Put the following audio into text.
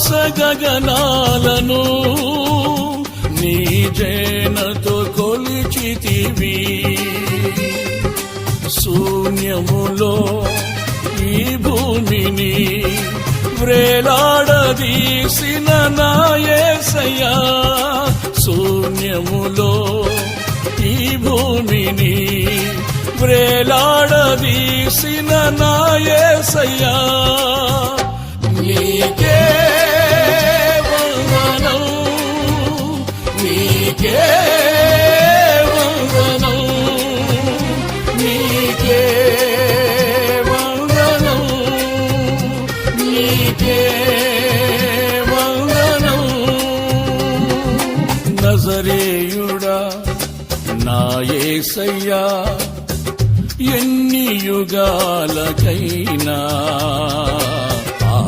ఆకాశ గగనాలను నీ జేనతో కొలిచితివి. శూన్యములో ఈ భూమిని వ్రేలాడదీసిన నాయసయా శూన్యములో ఈ భూమిని వ్రేలాడదీసిన నాయసయ్యా. నీకే వందనం నీకే వందనం నీకే వందనం నజరేయుడా నా ఎన్ని యుగాలకైనా